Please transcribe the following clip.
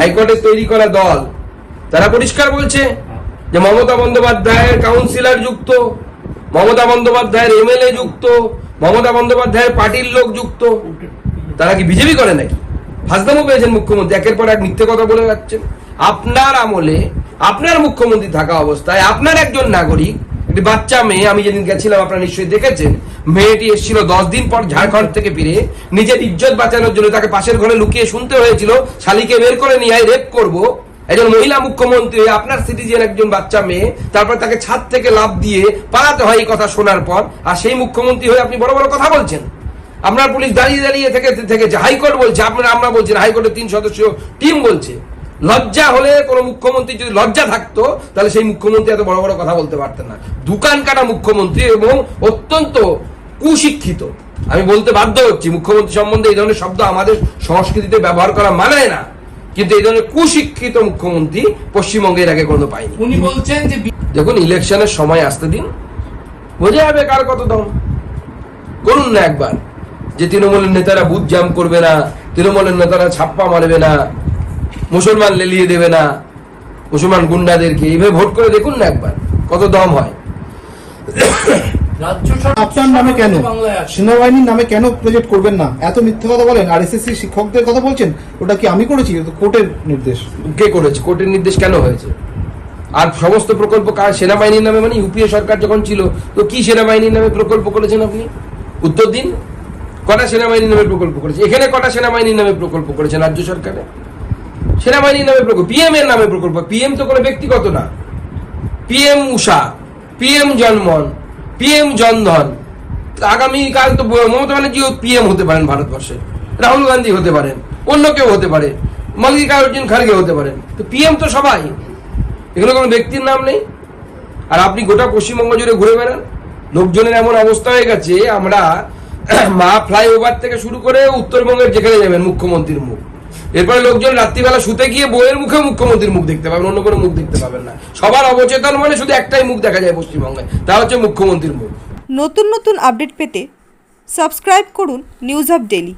হাইকোর্টের তৈরি করা দল, তারা পরিষ্কার বলছে যে মমতা বন্দ্যোপাধ্যায়ের কাউন্সিলর যুক্ত, মমতা বন্দ্যোপাধ্যায়ের এমএলএ যুক্ত, মমতা বন্দ্যোপাধ্যায়ের পার্টির লোক যুক্ত। তারা কি বিজেপি করে নাকি? ফাজদামও পেয়েছেন মুখ্যমন্ত্রী, একের পর এক মিথ্যে কথা বলে যাচ্ছেন। আপনার আমলে আপনার মুখ্যমন্ত্রী থাকা অবস্থায় আপনার একজন নাগরিক একটি বাচ্চা মেয়ে, আমি যেদিন গেছিলাম, আপনারা নিশ্চয়ই দেখেছেন। মেয়েটি এসেছিল দশ দিন পর ঝাড়খণ্ড থেকে ফিরে। নিজের ইজ্জত বাঁচানোর জন্য তাকে পাশের ঘরে লুকিয়ে শুনতে হয়েছিল। শালিকে বের করে নিয়ে রেপ করব। একজন মহিলা মুখ্যমন্ত্রী আপনার সিটিজেন একজন বাচ্চা মেয়ে, তারপর তাকে ছাদ থেকে লাভ দিয়ে পালাতে হয় এই কথা শোনার পর। আর সেই মুখ্যমন্ত্রী হয়ে আপনি বড় বড় কথা বলছেন। আপনার পুলিশ দাঁড়িয়ে দাঁড়িয়ে থেকে থেকেছে হাইকোর্ট বলছে, আপনারা আমরা বলছেন হাইকোর্টের তিন সদস্য টিম বলছে। লজ্জা হলে কোনো মুখ্যমন্ত্রী যদি লজ্জা থাকতো তাহলে সেই মুখ্যমন্ত্রী এত বড় বড় কথা বলতে পারতেন না। দোকান কাটা মুখ্যমন্ত্রী এবং অত্যন্ত কুশিক্ষিত। আমি বলতে বাধ্য হচ্ছি মুখ্যমন্ত্রী সম্বন্ধে এই ধরনের শব্দ আমাদের সংস্কৃতিতে ব্যবহার করা মানায় না। কিন্তু এই ধরনের কুশিক্ষিত মুখ্যমন্ত্রী পশ্চিমবঙ্গের আগে কোনো পাইনি উনি বলছেন যে দেখুন ইলেকশনের সময় আসতে দিন বোঝা যাবে কার কত দম। করুন না একবার যে তৃণমূলের নেতারা বুথ জাম করবে না তৃণমূলের নেতারা ছাপ্পা মারবে না। মুসলমান লেলিয়ে দেবে না মুসলমান গুন্ডাদেরকে এইভাবে ভোট করে দেখুন না একবার কত দম হয়। রাজ্য সরকার আপনার নামে কেন? সেনাবাহিনীর নামে কেন প্রজেক্ট করবেন না? এত মিথ্যে কথা বলেন আর এসএসসি শিক্ষকদের কথা বলছেন ওটা কি আমি করেছি? তো কোর্টের নির্দেশ। কে করেছে? কোর্টের নির্দেশ কেন হয়েছে? আর সমস্ত প্রকল্প কার? সেনাবাহিনীর নামে মানে ইউপিএ সরকার যখন ছিল তো কি সেনাবাহিনীর নামে প্রকল্প করেছেন আপনি? উত্তর দিন। কটা সেনাবাহিনীর নামে প্রকল্প করেছে? এখানে কটা সেনাবাহিনীর নামে প্রকল্প করেছেন রাজ্য সরকারে? সেনাবাহিনীর নামে প্রকল্প পিএম এর নামে প্রকল্প। পিএম তো কোনো ব্যক্তিগত না। PM USHA PM Janman PM Jan Dhan. আগামীকাল তো মমতা ব্যানার্জিও পিএম হতে পারেন ভারতবর্ষে। রাহুল গান্ধী হতে পারেন। অন্য কেউ হতে পারে। মল্লিকার্জুন খাড়গে হতে পারেন। তো পিএম তো সবাই। এগুলো কোনো ব্যক্তির নাম নেই। আর আপনি গোটা পশ্চিমবঙ্গ জুড়ে ঘুরে বেড়ান। লোকজনের এমন অবস্থা হয়ে গেছে, আমরা মা ফ্লাইওভার থেকে শুরু করে উত্তরবঙ্গের যেখানে যাবেন মুখ্যমন্ত্রীর মুখ। এরপরে লোকজন রাত্রিবেলা শুতে গিয়ে বইয়ের মুখে মুখ্যমন্ত্রীর মুখ দেখতে পাবেন, অন্য কোনো মুখ দেখতে পাবেন না। সবার অবচেতন মানে শুধু একটাই মুখ দেখা যায় পশ্চিমবঙ্গে, তা হচ্ছে মুখ্যমন্ত্রীর মুখ। নতুন নতুন আপডেট পেতে সাবস্ক্রাইব করুন নিউজ অফ ডেলি